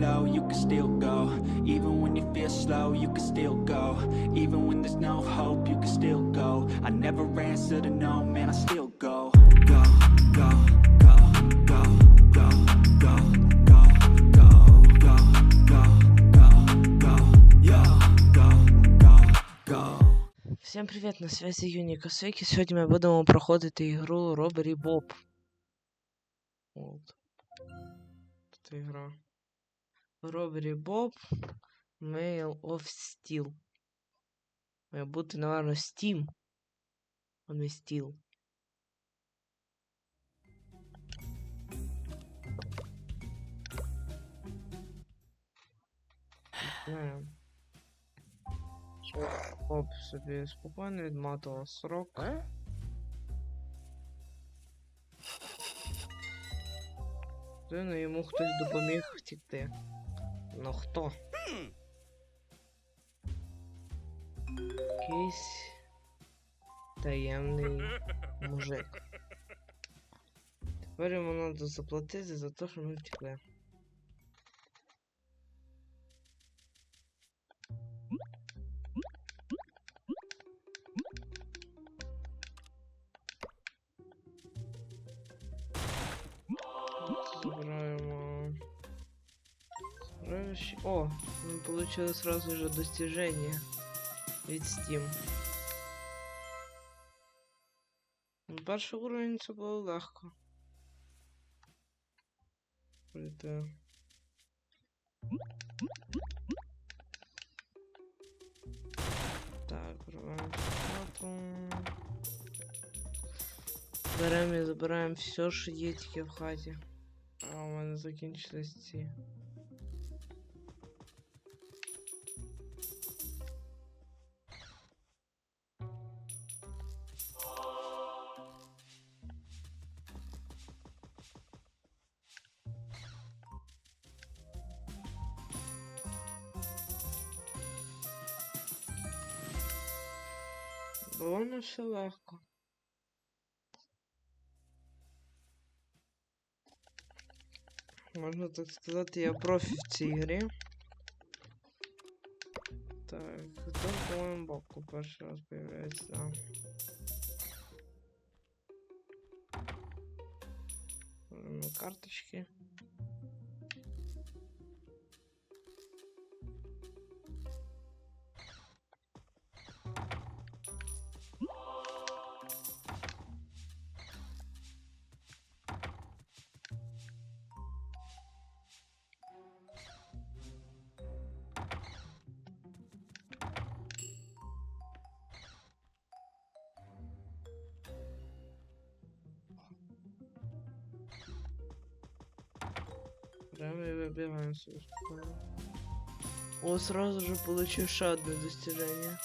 low, you can still go. Even when you feel slow, you can still go. Even when there's no hope, you can still go. I never answer to no, man, I still go. Go, go, go, go, go, go, go, go, go, go, go, go, yo, go, go, go. Всім привіт, на связі Юні Косик, і сьогодні ми будемо проходити ігру Robbery Bob. От. Тут ігра. Robbery Bob Mail of Steel. Має бути, напевно, Steam, а не Steel. Починаємо. Оп, собі спокійно відматував срок. Дивно, йому хтось допоміг втікти. Ну хто? Якийсь таємний мужик. Тепер йому треба заплатити за те, що ми втекли. Сокровище. О, мы получили сразу же достижение від Steam. Ну, Перший уровень це було легко. Пройти. Так, беремо плату. Беремо і забираємо все, що є тільки в хаті. А у мене закінчились ці. Було не все легко. Можна так сказати, я профі в цій грі. Так, хто, по-моєму, бабку перший раз появляється, да. Беремо карточки. добиваемся успеха. О, сразу же получил еще одно достижение.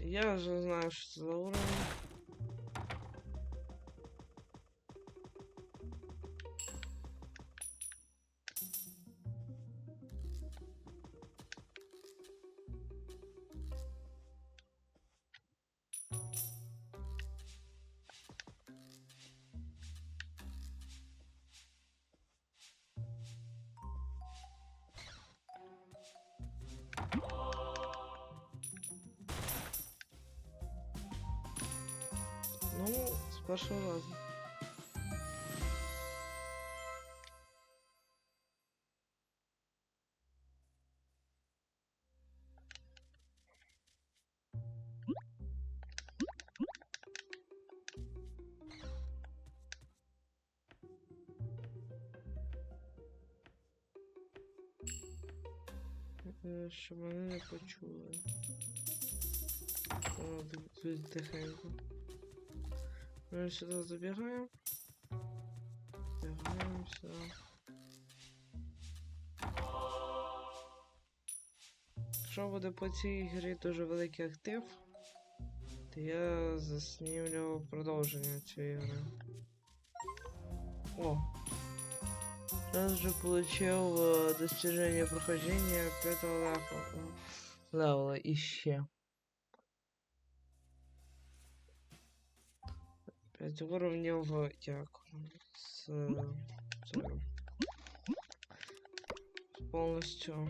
Я уже знаю, что за уровень. З першого разу. Щоб вони не почули. О, тут тихенько. Мы сюда забегаем. Забегаем сюда. Якщо буде по цій грі дуже великий актив, то я заснімлю продовження цієї гри. О! Раз же получил э, достижение прохождения пятого левела, левела еще. Пять уровнів як з, це, повністю.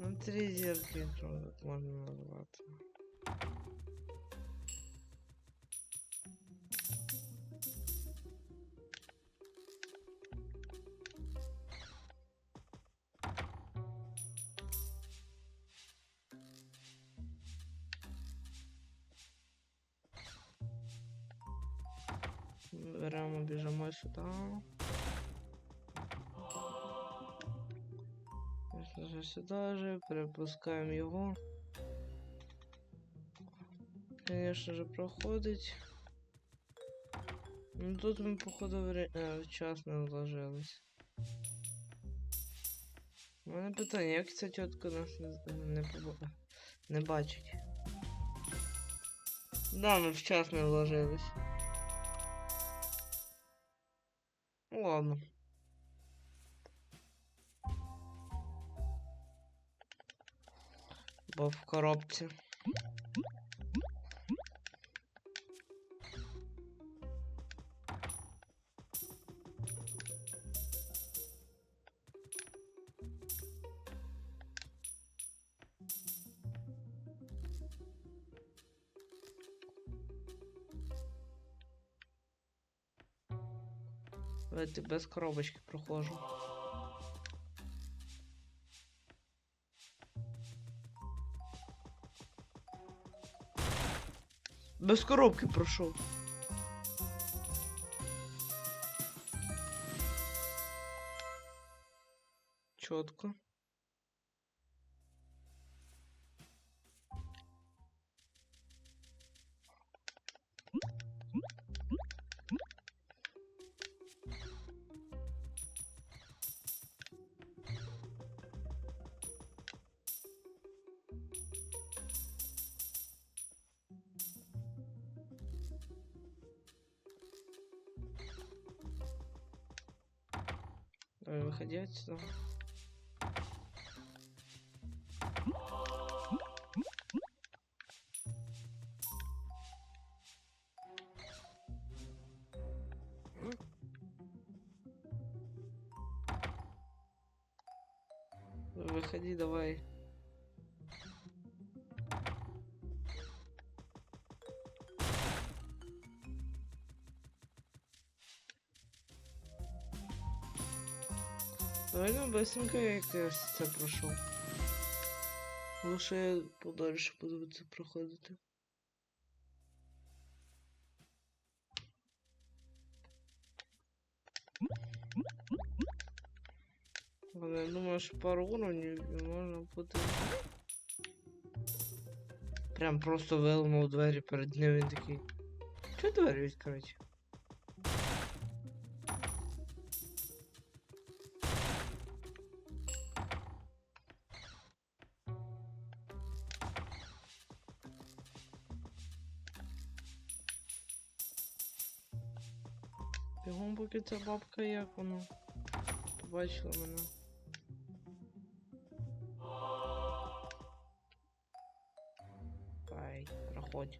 Ну, три зірки, якщо так можна назвати. Беремо, біжимо сюди. Звісно же, сюди же, перепускаємо його. Звісно же, проходить. Ну тут ми, походу, вре... е, вчасно вложились. У мене питання, як ця тітка нас не, з- не, побо- не бачить? Да, ми вчасно вложились. Ладно. Бо в коробці. Давайте без коробочки прохожу. Без коробки пройшов. Чітко. Выходи отсюда. Выходи, давай. Довольно быстренько я якраз це пройшов. Лучше я подальше буду це проходити. Ладно, я думаю, що пару уровнів можна буде. Прям просто виламав двері перед ним він такий. Чого двері відкриті? Бігом, поки ця бабка як вона побачила мене. Давай, проходь.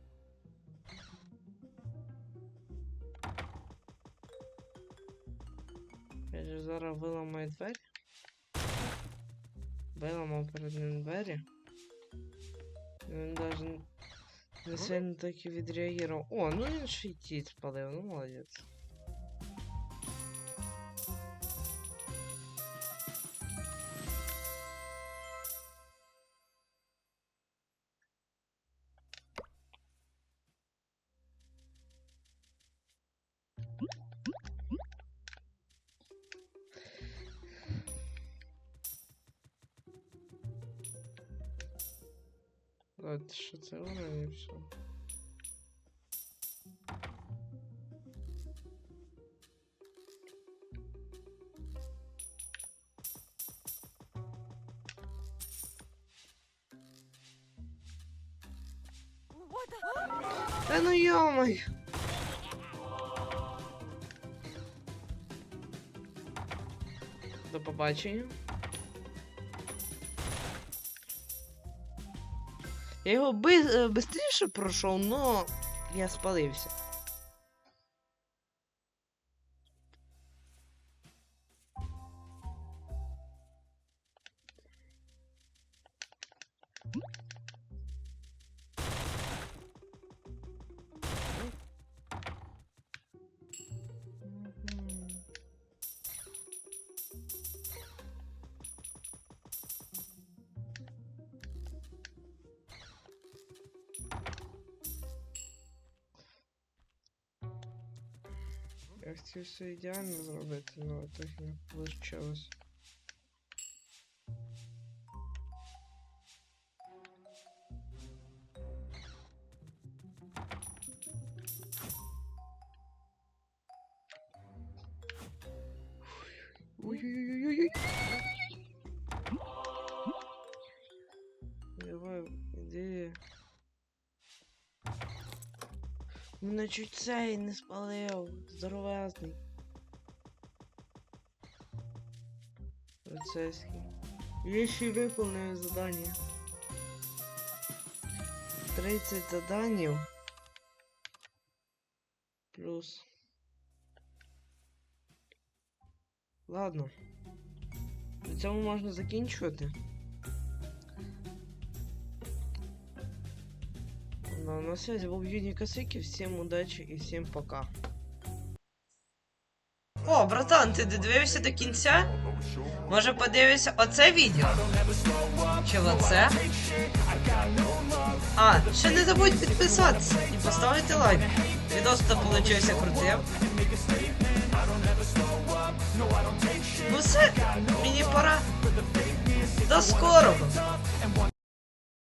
Я же зараз виламаю двері. Виламав перед ним двері. Він даже не сильно так і відреагував. О, ну він ще й ті спалив, ну молодець. От що це воно і все. Та ну йомай! побачення. Я його швидше пройшов, но я спалився. Я хотів все ідеально зробити, але так не вийшло. Ой-ой-ой-ой-ой. Мене чуть цей не спалив. Здоровезний. Поліцейський. Я ще й виконую задання. 30 заданів. Плюс. Ладно. На цьому можна закінчувати. На связи був Юні Косики, всім удачі і всім пока. О, братан, ти додивився до кінця? Може подивишся оце відео? Чи оце? А, ще не забудь підписатися і поставити лайк. Відос то получився крутим. Ну все, мені пора. До скорого!